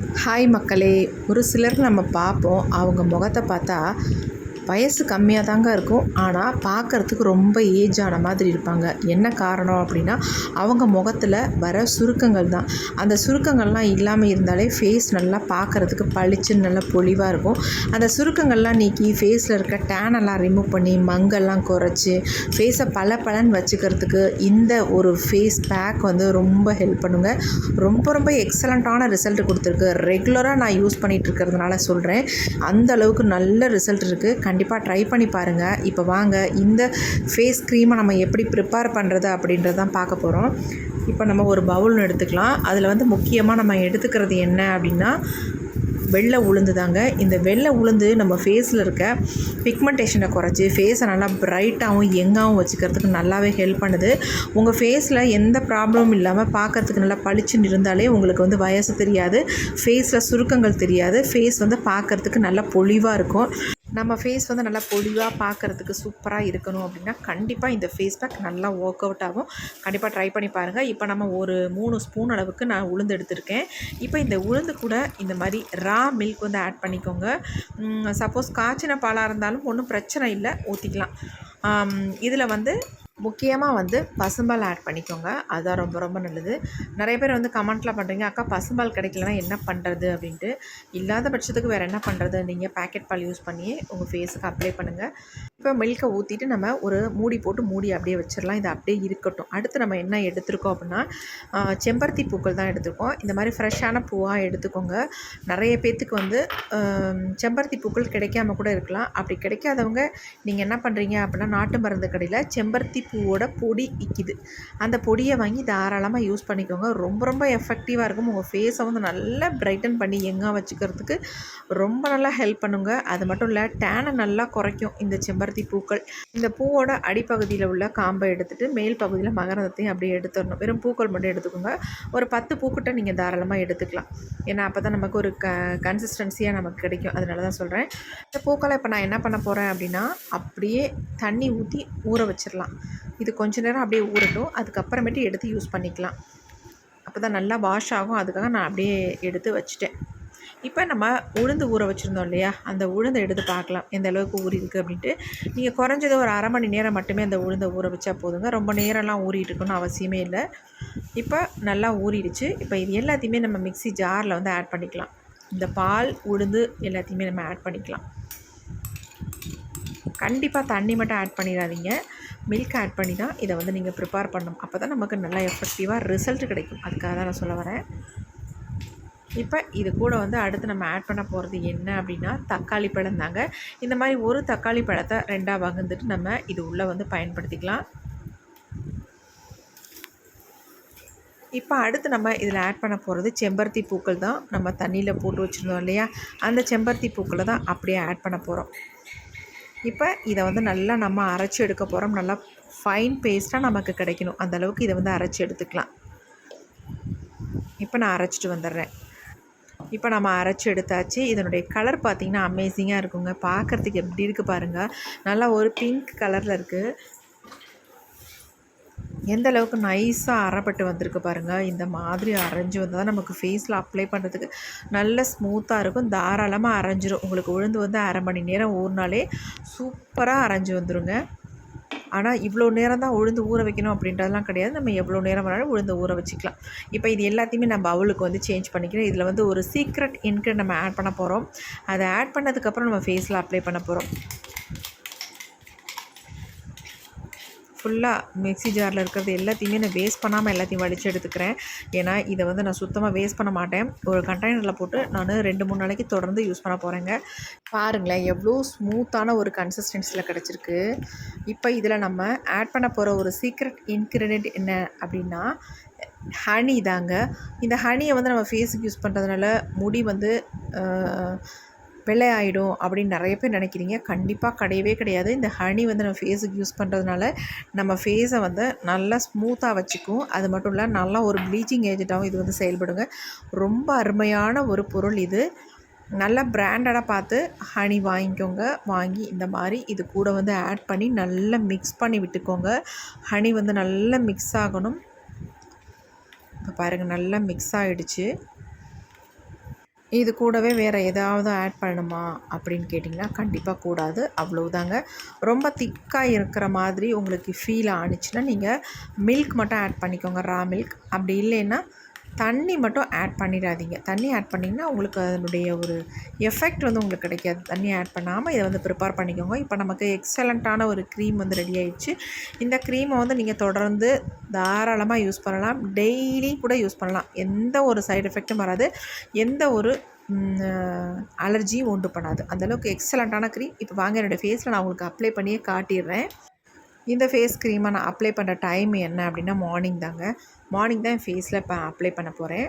Hi மக்களே ஒரு சிலர் நம்ம பார்ப்போம் அவங்க முகத்தை பார்த்தா வயசு கம்மியாக தாங்க இருக்கும். ஆனால் பார்க்குறதுக்கு ரொம்ப ஏஜ் ஆன மாதிரி இருப்பாங்க. என்ன காரணம் அப்படின்னா அவங்க முகத்தில் வர சுருக்கங்கள் தான். அந்த சுருக்கங்கள்லாம் இல்லாமல் இருந்தாலே ஃபேஸ் நல்லா பார்க்குறதுக்கு பளிச்சுன்னு நல்லா பொலிவாக இருக்கும். அந்த சுருக்கங்கள்லாம் நீக்கி ஃபேஸில் இருக்க டேனெல்லாம் ரிமூவ் பண்ணி மங்கெல்லாம் குறைச்சி ஃபேஸை பல பலன் வச்சுக்கிறதுக்கு இந்த ஒரு ஃபேஸ் பேக் வந்து ரொம்ப ஹெல்ப் பண்ணுங்க. ரொம்ப ரொம்ப எக்ஸலண்ட்டான ரிசல்ட் கொடுத்துருக்கு. ரெகுலராக நான் யூஸ் பண்ணிகிட்டு இருக்கிறதுனால சொல்கிறேன் அந்த அளவுக்கு நல்ல ரிசல்ட் இருக்குது கண்டிப்பாக கண்டிப்பாக ட்ரை பண்ணி பாருங்கள் இப்போ வாங்க இந்த ஃபேஸ் க்ரீமை நம்ம எப்படி ப்ரிப்பேர் பண்ணுறது அப்படின்றதான் பார்க்க போகிறோம் இப்போ நம்ம ஒரு பவுல்னு எடுத்துக்கலாம். அதில் வந்து முக்கியமாக நம்ம எடுத்துக்கிறது என்ன அப்படின்னா வெள்ளை உளுந்து தாங்க. இந்த வெள்ளை உளுந்து நம்ம ஃபேஸில் இருக்க பிக்மெண்டேஷனை குறைச்சி ஃபேஸை நல்லா பிரைட்டாகவும் எங்காகவும் வச்சுக்கிறதுக்கு நல்லாவே ஹெல்ப் பண்ணுது. உங்கள் ஃபேஸில் எந்த ப்ராப்ளமும் இல்லாமல் பார்க்கறதுக்கு நல்லா பளிச்சுன்னு இருந்தாலே உங்களுக்கு வந்து வயசு தெரியாது. ஃபேஸில் சுருக்கங்கள் தெரியாது. ஃபேஸ் வந்து பார்க்கறதுக்கு நல்லா பொலிவாக இருக்கும். நம்ம ஃபேஸ் வந்து நல்லா பொலிவாக பார்க்குறதுக்கு சூப்பராக இருக்கணும் அப்படின்னா கண்டிப்பாக இந்த ஃபேஸ் பேக் நல்லா ஒர்க் அவுட் ஆகும். கண்டிப்பாக ட்ரை பண்ணி பாருங்கள் இப்போ நம்ம ஒரு மூணு ஸ்பூன் அளவுக்கு நான் உளுந்து எடுத்திருக்கேன். இப்போ இந்த உளுந்து கூட இந்த மாதிரி ரா மில்க் வந்து ஆட் பண்ணிக்கோங்க. சப்போஸ் காய்ச்சின பாலாக இருந்தாலும் ஒன்றும் பிரச்சனை இல்லை ஊற்றிக்கலாம் இதில் வந்து முக்கியமாக வந்து பசும்பால் ஆட் பண்ணிக்கோங்க. அதுதான் ரொம்ப ரொம்ப நல்லது. நிறைய பேர் வந்து கமெண்ட்டில் பண்ணுறீங்க அக்கா பசும்பால் கிடைக்கலனா என்ன பண்ணுறது அப்படின்ட்டு. இல்லாத பட்சத்துக்கு வேறு என்ன பண்ணுறது நீங்கள் பேக்கெட் பால் யூஸ் பண்ணி உங்கள் ஃபேஸுக்கு அப்ளை பண்ணுங்கள் இப்போ மில்கை ஊற்றிட்டு நம்ம ஒரு மூடி போட்டு மூடி அப்படியே வச்சிடலாம். இது அப்படியே இருக்கட்டும். அடுத்து நம்ம என்ன எடுத்திருக்கோம் அப்படின்னா செம்பருத்தி பூக்கள் தான் எடுத்திருக்கோம். இந்த மாதிரி ஃப்ரெஷ்ஷான பூவாக எடுத்துக்கோங்க. நிறைய பேர்த்துக்கு வந்து செம்பருத்தி பூக்கள் கிடைக்காம கூட இருக்கலாம். அப்படி கிடைக்காதவங்க நீங்கள் என்ன பண்ணுறீங்க அப்படின்னா நாட்டு மருந்து கடையில் செம்பருத்தி பூவோட பொடி விற்கிது அந்த பொடியை வாங்கி தாராளமாக யூஸ் பண்ணிக்கோங்க. ரொம்ப ரொம்ப எஃபெக்டிவாக இருக்கும். உங்கள் ஃபேஸை வந்து நல்லா பிரைட்டன் பண்ணி எங்கே வச்சுக்கிறதுக்கு ரொம்ப நல்லா ஹெல்ப் பண்ணுங்க. அது மட்டும் இல்லை டேனை நல்லா குறைக்கும் இந்த செம்பருத்தி செம்பருத்தி பூக்கள். இந்த பூவோட அடிப்பகுதியில் உள்ள காம்பை எடுத்துகிட்டு மேல் பகுதியில் மகரந்தத்தையும் அப்படியே எடுத்துடணும். வெறும் பூக்கள் மட்டும் எடுத்துக்கோங்க. ஒரு பத்து பூக்கிட்ட நீங்கள் தாராளமாக எடுத்துக்கலாம். ஏன்னா அப்போ தான் நமக்கு ஒரு க கன்சிஸ்டன்சியாக நமக்கு கிடைக்கும். அதனால தான் சொல்கிறேன் இந்த பூக்களை இப்போ நான் என்ன பண்ண போகிறேன் அப்படின்னா அப்படியே தண்ணி ஊற்றி ஊற வச்சிடலாம். இது கொஞ்ச நேரம் அப்படியே ஊறட்டும். அதுக்கப்புறமேட்டு எடுத்து யூஸ் பண்ணிக்கலாம். அப்போ தான் நல்லா வாஷ் ஆகும். அதுக்காக நான் அப்படியே எடுத்து வச்சுட்டேன். இப்போ நம்ம உளுந்து ஊற வச்சுருந்தோம் இல்லையா? அந்த உளுந்தை எடுத்து பார்க்கலாம். எந்த அளவுக்கு ஊறி இருக்குது அப்படின்ட்டு. நீங்கள் குறைஞ்சது ஒரு அரை மணி நேரம் மட்டுமே அந்த உளுந்தை ஊற வச்சா போதுங்க. ரொம்ப நேரம்லாம் ஊறிட்டு இருக்கணும்னு அவசியமே இல்லை. இப்போ நல்லா ஊறிடுச்சு. இப்போ இது எல்லாத்தையுமே நம்ம மிக்சி ஜாரில் வந்து ஆட் பண்ணிக்கலாம். இந்த பால் உளுந்து எல்லாத்தையுமே நம்ம ஆட் பண்ணிக்கலாம். கண்டிப்பாக தண்ணி மட்டும் ஆட் பண்ணிடாதீங்க. மில்க் ஆட் பண்ணி தான் இதை வந்து நீங்கள் ப்ரிப்பேர் பண்ணணும். அப்போ தான் நமக்கு நல்லா எஃபெக்டிவாக ரிசல்ட் கிடைக்கும். அதுக்காக தான் நான் சொல்ல வரேன். இப்போ இது கூட வந்து அடுத்து நம்ம ஆட் பண்ண போகிறது என்ன அப்படின்னா தக்காளி பழம் தாங்க. இந்த மாதிரி ஒரு தக்காளி பழத்தை ரெண்டாக வகுந்துட்டு நம்ம இது உள்ளே வந்து பயன்படுத்திக்கலாம். இப்போ அடுத்து நம்ம இதில் ஆட் பண்ண போகிறது செம்பருத்தி பூக்கள் தான். நம்ம தண்ணியில் போட்டு வச்சுருந்தோம் இல்லையா? அந்த செம்பருத்தி பூக்களை தான் அப்படியே ஆட் பண்ண போகிறோம் இப்போ இதை வந்து நல்லா நம்ம அரைச்சி எடுக்க போகிறோம் நல்லா ஃபைன் பேஸ்ட்டாக நமக்கு கிடைக்கணும். அந்தளவுக்கு இதை வந்து அரைச்சி எடுத்துக்கலாம். இப்போ நான் அரைச்சிட்டு வந்துடுறேன். இப்போ நம்ம அரைச்சி எடுத்தாச்சு. இதனுடைய கலர் பார்த்திங்கன்னா அமேசிங்காக இருக்குங்க. பார்க்குறதுக்கு எப்படி இருக்குது பாருங்கள் நல்லா ஒரு பிங்க் கலரில் இருக்குது எந்த அளவுக்கு நைஸாக அரைப்பட்டு வந்திருக்கு பாருங்கள் இந்த மாதிரி அரைஞ்சி வந்தால் தான் நமக்கு ஃபேஸில் அப்ளை பண்ணுறதுக்கு நல்ல ஸ்மூத்தாக இருக்கும். தாராளமாக அரைஞ்சிரும். உங்களுக்கு உளுந்து வந்து அரை மணி நேரம் ஊறினாலே சூப்பராக அரைஞ்சி வந்துடுங்க ஆனால் இவ்வளோ நேரம் தான் உளுந்து ஊற வைக்கணும் அப்படின்றதெல்லாம் கிடையாது. நம்ம எவ்வளோ நேரம் வேணாலும் உளுந்து ஊற வச்சுக்கலாம். இப்போ இது எல்லாத்தையுமே நம்ம அவளுக்கு வந்து சேஞ்ச் பண்ணிக்கிறோம் இதில் வந்து ஒரு சீக்ரெட் இன்க்ரீட் நம்ம ஆட் பண்ண போகிறோம் அதை ஆட் பண்ணதுக்கப்புறம் நம்ம ஃபேஸில் அப்ளை பண்ண போகிறோம் ஃபுல்லாக மிக்சி ஜாரில் இருக்கிறது எல்லாத்தையுமே நான் வேஸ்ட் பண்ணாமல் எல்லாத்தையும் வடித்து எடுத்துக்கிறேன். ஏன்னா இதை வந்து நான் சுத்தமாக வேஸ்ட் பண்ண மாட்டேன். ஒரு கண்டெய்னரில் போட்டு நான் ரெண்டு மூணு நாளைக்கு தொடர்ந்து யூஸ் பண்ண போகிறேங்க பாருங்களேன் எவ்வளோ ஸ்மூத்தான ஒரு கன்சிஸ்டன்சியில் கிடச்சிருக்கு. இப்போ இதில் நம்ம ஆட் பண்ண போகிற ஒரு சீக்ரெட் இன்க்ரீடியன்ட் என்ன அப்படின்னா ஹனி தாங்க. இந்த ஹனியை வந்து நம்ம ஃபேஸுக்கு யூஸ் பண்ணுறதுனால முடி வந்து வெள்ளை ஆகிடும் அப்படின்னு நிறைய பேர் நினைக்கிறீங்க. கண்டிப்பாக கிடையவே கிடையாது. இந்த ஹனி வந்து நம்ம ஃபேஸுக்கு யூஸ் பண்ணுறதுனால நம்ம ஃபேஸை வந்து நல்லா ஸ்மூத்தாக வச்சுக்கும். அது மட்டும் இல்லை நல்லா ஒரு ப்ளீச்சிங் ஏஜெண்ட்டாகவும் இது வந்து செயல்படுங்க. ரொம்ப அருமையான ஒரு பொருள் இது. நல்ல பிராண்டடாக பார்த்து ஹனி வாங்கிக்கோங்க. வாங்கி இந்த மாதிரி இது கூட வந்து ஆட் பண்ணி நல்லா மிக்ஸ் பண்ணி விட்டுக்கோங்க. ஹனி வந்து நல்லா மிக்ஸ் ஆகணும். இப்போ பாருங்கள் நல்லா மிக்ஸ் ஆகிடுச்சு இது கூடவே வேறு ஏதாவது ஆட் பண்ணணுமா அப்படின்னு கேட்டிங்கன்னா கண்டிப்பாக கூடாது. அவ்வளவுதாங்க. ரொம்ப திக்காக இருக்கிற மாதிரி உங்களுக்கு ஃபீல் ஆணுச்சுன்னா நீங்கள் மில்க் மட்டும் ஆட் பண்ணிக்கோங்க. ரா மில்க் அப்படி இல்லைன்னா தண்ணி மட்டும் ஆட் பண்ணிடாதீங்க. தண்ணி ஆட் பண்ணிங்கன்னா உங்களுக்கு அதனுடைய ஒரு எஃபெக்ட் வந்து உங்களுக்கு கிடைக்காது. தண்ணி ஆட் பண்ணாமல் இதை வந்து ப்ரிப்பேர் பண்ணிக்கோங்க. இப்போ நமக்கு எக்ஸலண்ட்டான ஒரு க்ரீம் வந்து ரெடி ஆயிடுச்சு. இந்த க்ரீமை வந்து நீங்கள் தொடர்ந்து தாராளமாக யூஸ் பண்ணலாம். டெய்லி கூட யூஸ் பண்ணலாம். எந்த ஒரு சைடு எஃபெக்ட்டும் வராது. எந்த ஒரு அலர்ஜியும் உண்டு பண்ணாது. அந்தளவுக்கு எக்ஸலண்ட்டான க்ரீம் இப்போ வாங்க என்னோடய ஃபேஸில் நான் உங்களுக்கு அப்ளை பண்ணியே காட்டிடுறேன். இந்த ஃபேஸ் க்ரீமை நான் அப்ளை பண்ணுற டைம் என்ன அப்படின்னா மார்னிங் தாங்க. மார்னிங் தான் என் ஃபேஸில் இப்போ அப்ளை பண்ண போகிறேன்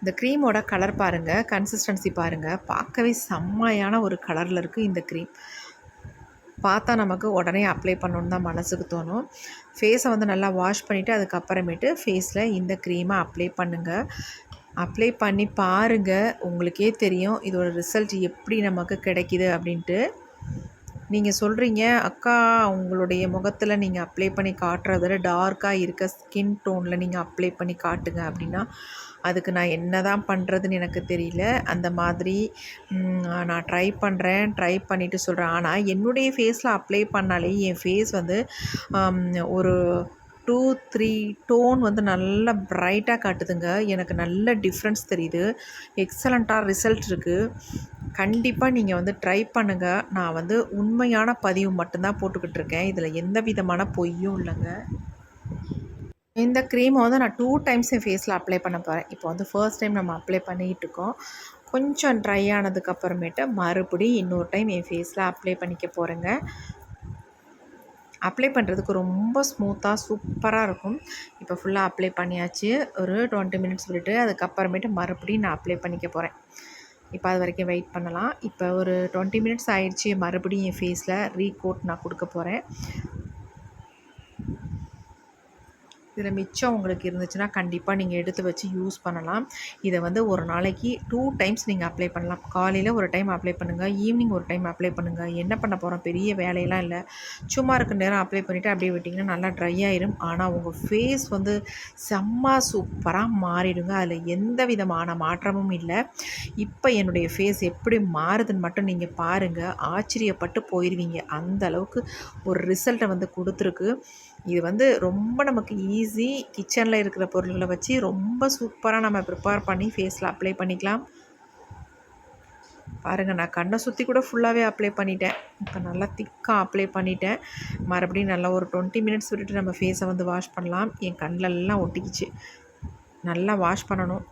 இந்த க்ரீமோட கலர் பாருங்கள் கன்சிஸ்டன்சி பாருங்கள் பார்க்கவே செம்மையான ஒரு கலரில் இருக்குது இந்த க்ரீம் பார்த்தா நமக்கு உடனே அப்ளை பண்ணணுன்னு தான் மனசுக்கு தோணும். ஃபேஸை வந்து நல்லா வாஷ் பண்ணிவிட்டு அதுக்கப்புறமேட்டு ஃபேஸில் இந்த க்ரீமை அப்ளை பண்ணுங்கள் அப்ளை பண்ணி பாருங்கள் உங்களுக்கே தெரியும் இதோட ரிசல்ட் எப்படி நமக்கு கிடைக்கிது அப்படின்ட்டு. நீங்கள் சொல்கிறீங்க அக்கா உங்களுடைய முகத்தில் நீங்கள் அப்ளை பண்ணி காட்டுறத விட டார்க்காக இருக்க ஸ்கின் டோனில் நீங்கள் அப்ளை பண்ணி காட்டுங்க அப்படின்னா அதுக்கு நான் என்ன தான் பண்ணுறதுன்னு எனக்கு தெரியல. அந்த மாதிரி நான் ட்ரை பண்ணுறேன் ட்ரை பண்ணிவிட்டு சொல்கிறேன் ஆனால் என்னுடைய ஃபேஸில் அப்ளை பண்ணாலே என் ஃபேஸ் வந்து ஒரு டூ த்ரீ டோன் வந்து நல்லா ப்ரைட்டாக காட்டுதுங்க. எனக்கு நல்ல டிஃப்ரென்ஸ் தெரியுது. எக்ஸலண்ட்டாக ரிசல்ட் இருக்குது கண்டிப்பாக நீங்கள் வந்து ட்ரை பண்ணுங்கள் நான் வந்து உண்மையான பதிவு மட்டும்தான் போட்டுக்கிட்டு இருக்கேன். இதில் எந்த விதமான பொய்யும் இல்லைங்க. இந்த க்ரீமை வந்து நான் டூ டைம்ஸ் என் ஃபேஸில் அப்ளை பண்ண போகிறேன் இப்போ வந்து ஃபர்ஸ்ட் டைம் நம்ம அப்ளை பண்ணிகிட்டு இருக்கோம். கொஞ்சம் ட்ரை ஆனதுக்கப்புறமேட்டு மறுபடியும் இன்னொரு டைம் என் ஃபேஸில் அப்ளை பண்ணிக்க போகிறேங்க அப்ளை பண்ணுறதுக்கு ரொம்ப ஸ்மூத்தாக சூப்பராக இருக்கும். இப்போ ஃபுல்லாக அப்ளை பண்ணியாச்சு. ஒரு டுவெண்ட்டி மினிட்ஸ் விட்டுட்டு அதுக்கப்புறமேட்டு மறுபடியும் நான் அப்ளை பண்ணிக்க போகிறேன் இப்போ அது வரைக்கும் வெயிட் பண்ணலாம். இப்போ ஒரு டுவெண்ட்டி மினிட்ஸ் ஆயிடுச்சு. மறுபடியும் என் ஃபேஸில் ரீகோட் நான் கொடுக்க போகிறேன் இதில் மிச்சம் உங்களுக்கு இருந்துச்சுன்னா கண்டிப்பாக நீங்கள் எடுத்து வச்சு யூஸ் பண்ணலாம். இதை வந்து ஒரு நாளைக்கு டூ டைம்ஸ் நீங்கள் அப்ளை பண்ணலாம். காலையில் ஒரு டைம் அப்ளை பண்ணுங்கள் ஈவினிங் ஒரு டைம் அப்ளை பண்ணுங்கள் என்ன பண்ண போகிறோம் பெரிய வேலையெல்லாம் இல்லை. சும்மா இருக்க நேரம் அப்ளை பண்ணிவிட்டு அப்படியே விட்டிங்கன்னா நல்லா ட்ரை ஆயிரும். ஆனால் உங்கள் ஃபேஸ் வந்து செம்ம சூப்பராக மாறிடுங்க. அதில் எந்த விதமான மாற்றமும் இல்லை. இப்போ என்னுடைய ஃபேஸ் எப்படி மாறுதுன்னு மட்டும் நீங்கள் பாருங்கள் ஆச்சரியப்பட்டு போயிடுவீங்க அந்த அளவுக்கு ஒரு ரிசல்ட்டை வந்து கொடுத்துருக்கு. இது வந்து ரொம்ப நமக்கு ஈஸி கிச்சனில் இருக்கிற பொருள்களை வச்சு ரொம்ப சூப்பராக நம்ம ப்ரிப்பேர் பண்ணி ஃபேஸில் அப்ளை பண்ணிக்கலாம். பாருங்கள் நான் கண்ணை சுற்றி கூட ஃபுல்லாகவே அப்ளை பண்ணிட்டேன். இப்போ நல்லா திக்காக அப்ளை பண்ணிட்டேன். மறுபடியும் நல்லா ஒரு டுவெண்ட்டி மினிட்ஸ் விட்டுட்டு நம்ம ஃபேஸை வந்து வாஷ் பண்ணலாம். என் கண்ணிலெல்லாம் ஒட்டிக்கிச்சு. நல்லா வாஷ் பண்ணணும்.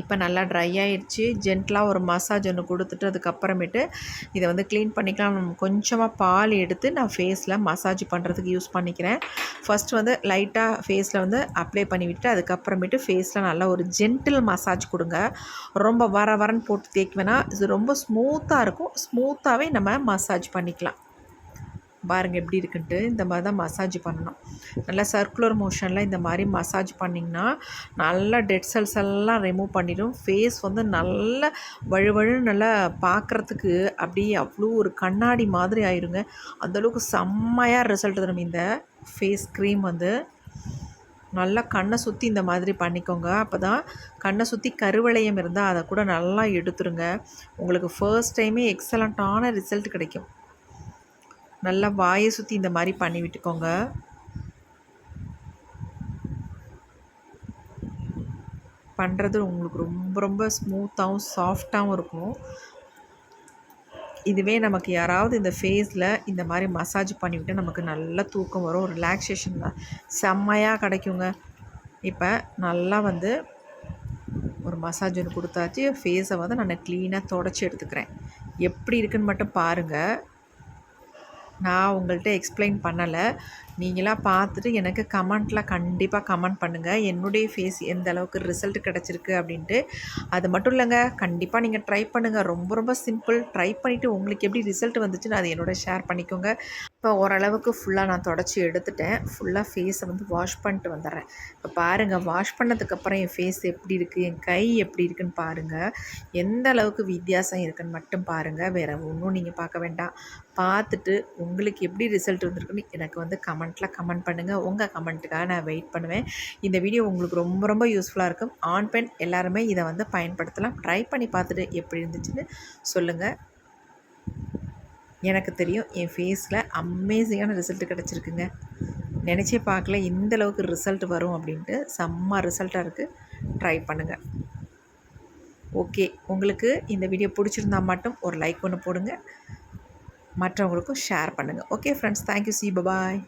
இப்போ நல்லா ட்ரை ஆகிடுச்சி ஜென்டலாக ஒரு மசாஜ் ஒன்று கொடுத்துட்டு அதுக்கப்புறமேட்டு இதை வந்து க்ளீன் பண்ணிக்கலாம். கொஞ்சமாக பால் எடுத்து நான் ஃபேஸில் மசாஜ் பண்ணுறதுக்கு யூஸ் பண்ணிக்கிறேன். ஃபஸ்ட் வந்து லைட்டாக ஃபேஸில் வந்து அப்ளை பண்ணிவிட்டு அதுக்கப்புறமேட்டு ஃபேஸில் நல்லா ஒரு ஜென்டில் மசாஜ் கொடுங்க. ரொம்ப வர வரன்னு போட்டு தேய்க்குவேன்னா இது ரொம்ப ஸ்மூத்தாக இருக்கும். ஸ்மூத்தாகவே நம்ம மசாஜ் பண்ணிக்கலாம். பாருங்கள் எப்படி இருக்குன்ட்டு. இந்த மாதிரி தான் மசாஜ் பண்ணணும். நல்லா சர்க்குலர் மோஷனில் இந்த மாதிரி மசாஜ் பண்ணிங்கன்னா நல்லா டெட் செல்ஸ் எல்லாம் ரிமூவ் பண்ணிடும். ஃபேஸ் வந்து நல்ல வழுவழு நல்லா பார்க்குறதுக்கு அப்படியே அவ்வளோ ஒரு கண்ணாடி மாதிரி ஆயிருங்க. அந்தளவுக்கு செம்மையாக ரிசல்ட் தரும். இந்த ஃபேஸ் க்ரீம் வந்து நல்லா கண்ணை சுற்றி இந்த மாதிரி பண்ணிக்கோங்க. அப்போ தான் கண்ணை சுற்றி கருவளையம் இருந்தால் அதை கூட நல்லா எடுத்துருங்க. உங்களுக்கு ஃபர்ஸ்ட் டைமே எக்ஸலண்ட்டான ரிசல்ட் கிடைக்கும். நல்லா வாயை சுற்றி இந்த மாதிரி பண்ணி விட்டுக்கோங்க. பண்ணுறது உங்களுக்கு ரொம்ப ரொம்ப ஸ்மூத்தாகவும் சாஃப்டாகவும் இருக்கும். இதுவே நமக்கு யாராவது இந்த ஃபேஸில் இந்த மாதிரி மசாஜ் பண்ணிவிட்டு நமக்கு நல்ல தூக்கம் வரும் ரிலாக்ஸேஷன் தான் செம்மையாக கிடைக்குங்க. இப்போ நல்லா வந்து ஒரு மசாஜ் ஒன்று கொடுத்தாச்சு ஃபேஸை வந்து நான் க்ளீனாக தொடச்சி எடுத்துக்கிறேன். எப்படி இருக்குன்னு மட்டும் பாருங்கள் நான் உங்கள்கிட்ட எக்ஸ்பிளைன் பண்ணலை. நீங்களாக பார்த்துட்டு எனக்கு கமெண்ட்டில் கண்டிப்பாக கமெண்ட் பண்ணுங்கள் என்னுடைய ஃபேஸ் எந்த அளவுக்கு ரிசல்ட் கிடச்சிருக்கு அப்படின்ட்டு. அது மட்டும் இல்லைங்க கண்டிப்பாக நீங்கள் ட்ரை பண்ணுங்கள் ரொம்ப ரொம்ப சிம்பிள் ட்ரை பண்ணிவிட்டு உங்களுக்கு எப்படி ரிசல்ட் வந்துச்சுன்னு அது என்னோட ஷேர் பண்ணிக்கோங்க. இப்போ ஓரளவுக்கு ஃபுல்லாக நான் தொடச்சி எடுத்துட்டேன். ஃபுல்லாக ஃபேஸை வந்து வாஷ் பண்ணிட்டு வந்துடுறேன். இப்போ பாருங்கள் வாஷ் பண்ணதுக்கப்புறம் என் ஃபேஸ் எப்படி இருக்குது என் கை எப்படி இருக்குன்னு பாருங்கள் எந்த அளவுக்கு வித்தியாசம் இருக்குன்னு மட்டும் பாருங்கள் வேறு ஒன்றும் நீங்கள் பார்க்க வேண்டாம். பார்த்துட்டு உங்களுக்கு எப்படி ரிசல்ட் வந்திருக்குன்னு எனக்கு வந்து கமெண்ட்டில் கமெண்ட் பண்ணுங்கள் உங்கள் கமெண்ட்டுக்காக நான் வெயிட் பண்ணுவேன். இந்த வீடியோ உங்களுக்கு ரொம்ப ரொம்ப யூஸ்ஃபுல்லாக இருக்கும். ஆண் பெண் எல்லாருமே இதை வந்து பயன்படுத்தலாம். ட்ரை பண்ணி பார்த்துட்டு எப்படி இருந்துச்சுன்னு சொல்லுங்கள் எனக்கு தெரியும் என் ஃபேஸில் அமேசிங்கான ரிசல்ட் கிடச்சிருக்குங்க. நினச்சே பார்க்கல இந்த அளவுக்கு ரிசல்ட் வரும் அப்படின்ட்டு செம்ம ரிசல்ட்டாக இருக்குது ட்ரை பண்ணுங்கள் ஓகே உங்களுக்கு இந்த வீடியோ பிடிச்சிருந்தா மட்டும் ஒரு லைக் ஒன்று போடுங்க. மற்றவங்களுக்கும் ஷேர் பண்ணுங்கள் ஓகே ஃப்ரெண்ட்ஸ் தேங்க்யூ சி பபாய்